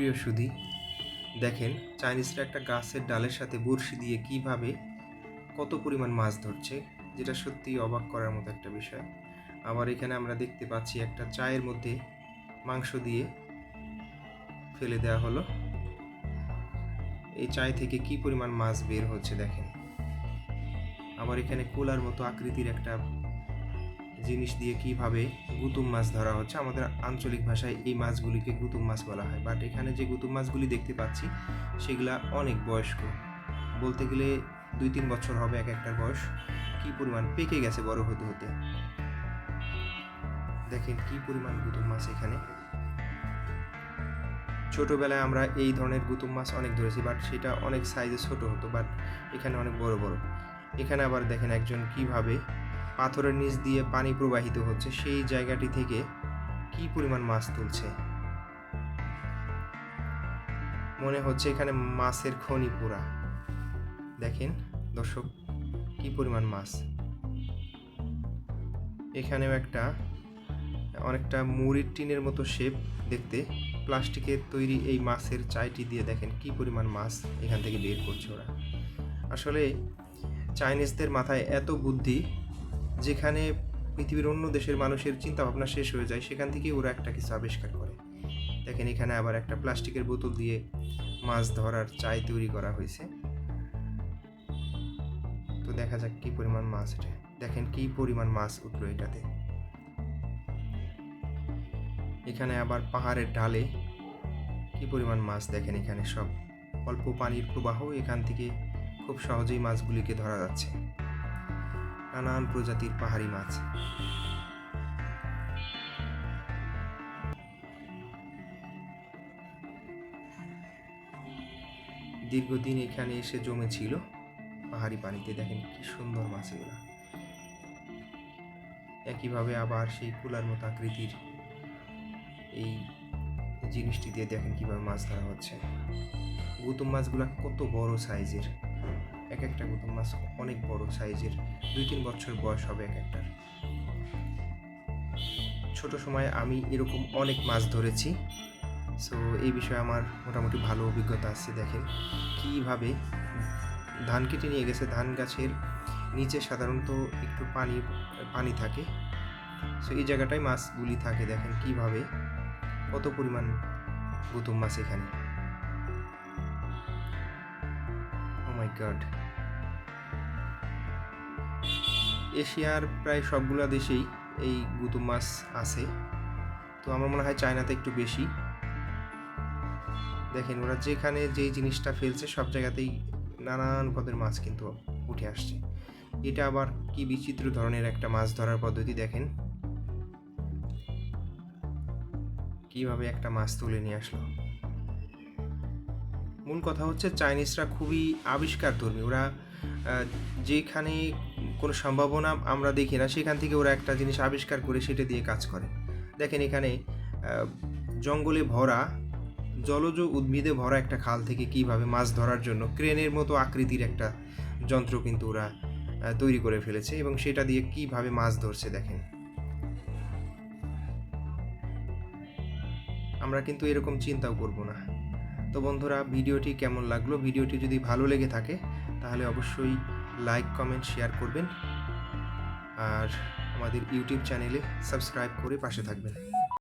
প্রিয় সুধী, দেখেন চাইনিজরা একটা গাছের ডালের সাথে বড়শি দিয়ে কীভাবে কত পরিমাণ মাছ ধরছে, যেটা সত্যি অবাক করার মতো একটা বিষয়। আবার এখানে আমরা দেখতে পাচ্ছি একটা চায়ের মধ্যে মাংস দিয়ে ফেলে দেওয়া হলো। এই চায় থেকে কি পরিমাণ মাছ বের হচ্ছে দেখেন। আবার এখানে কোলার মতো আকৃতির একটা জিনিস দিয়ে কীভাবে গুতুম মাছ ধরা হচ্ছে, আমাদের আঞ্চলিক ভাষায় এই মাছগুলিকে গুতুম মাছ বলা হয়। বাট এখানে যে গুতুম মাছগুলি দেখতে পাচ্ছি, সেগুলা অনেক বয়স্ক। বলতে গেলে দুই তিন বছর হবে এক একটার বয়স। কি পরিমাণ পেকে গেছে বড় হতে হতে? দেখেন কি পরিমাণ গুতুম মাছ এখানে। ছোটবেলায় আমরা এই ধরনের গুতুম মাছ অনেক ধরেছি বাট সেটা অনেক সাইজে ছোট হতো বাট এখানে অনেক বড় বড়। এখানে আবার দেখেন একজন কীভাবে পাথরের নিচ দিয়ে পানি প্রবাহিত হচ্ছে, সেই জায়গাটি থেকে কি পরিমাণ মাছ তুলছে? মনে হচ্ছে এখানে মাছের খনি পুরা দেখেন, দর্শক, কি পরিমাণ মাছ। এখানেও একটা, অনেকটা মুড়ির টিনের মতো শেপ দেখতে। প্লাস্টিকের তৈরি এই মাছের চাইটি দিয়ে দেখেন কি পরিমাণ মাছ এখান থেকে বের করছে ওরা। আসলে চাইনিজদের মাথায় এত বুদ্ধি যেখানে পৃথিবীর অন্য দেশের মানুষের চিন্তা ভাবনা শেষ হয়ে যায়, সেখান থেকে ওরা একটা কিছু আবিষ্কার করে। দেখেন, এখানে আবার একটা প্লাস্টিকের বোতল দিয়ে মাছ ধরার চাই তৈরি করা হয়েছে। তো দেখা যাক কি পরিমাণ মাছ এটা। দেখেন, কি পরিমাণ মাছ উঠল এটাতে। এখানে আবার পাহাড়ের ঢালে কি পরিমাণ মাছ দেখেন এখানে সব। অল্প পানির প্রবাহ এখান থেকে খুব সহজেই মাছগুলিকে ধরা যাচ্ছে। নানান প্রজাতির পাহাড়ি মাছ। দীর্ঘদিন এখানে এসে জমেছিল। পাহাড়ি পানিতে দেখেন কি সুন্দর মাছ এগুলো। একইভাবে আবার সেই কুলার মতো আকৃতির এই জিনিসটি দিয়ে দেখেন কীভাবে মাছ ধরা হচ্ছে। গৌতম মাছগুলো কত বড় সাইজের। এক একটা গুতুম মাছ অনেক বড় সাইজের, দুই তিন বছর বয়স হবে এক একটার ছোট সময়ে আমি এরকম অনেক মাছ ধরেছি। সো এই বিষয়ে আমার মোটামুটি ভালো অভিজ্ঞতা আছে, দেখেন। কীভাবে ধান কেটে নিয়ে গেছে, ধান গাছের নিচে সাধারণত একটু পানি পানি থাকে। সো এই জায়গাটায় মাছগুলি থাকে, দেখেন কীভাবে, কত পরিমাণ গুতুম মাছ এখানে। গড এশিয়ার প্রায় সবগুলা দেশেই এই গুতুম মাছ আছে। তো আমার মনে হয় চায়নাতে একটু বেশি। দেখেন, ওরা যেখানে যেই জিনিসটা ফেলছে, সব জায়গাতেই নানান পদের মাছ কিন্তু উঠে আসছে। এটা আবার কি বিচিত্র ধরনের একটা মাছ ধরার পদ্ধতি দেখেন। কীভাবে একটা মাছ তুলে নিয়ে আসলো। মূল কথা হচ্ছে চাইনিজরা খুবই আবিষ্কার ধর্মী ওরা যেখানে কোনো সম্ভাবনা আমরা দেখি না, সেখান থেকে ওরা একটা জিনিস আবিষ্কার করে সেটা দিয়ে কাজ করে। দেখেন এখানে জঙ্গলে ভরা, জলজ উদ্ভিদে ভরা একটা খাল থেকে কীভাবে মাছ ধরার জন্য ক্রেনের মতো আকৃতির একটা যন্ত্র কিন্তু ওরা তৈরি করে ফেলেছে এবং সেটা দিয়ে কীভাবে মাছ ধরছে দেখেন। আমরা কিন্তু এরকম চিন্তাও করব না। তো বন্ধুরা, ভিডিওটি কেমন লাগল? ভিডিওটি যদি ভালো লেগে থাকে, তাহলে অবশ্যই লাইক কমেন্ট শেয়ার করবেন। আর আমাদের ইউটিউব চ্যানেলে সাবস্ক্রাইব করে পাশে থাকবেন।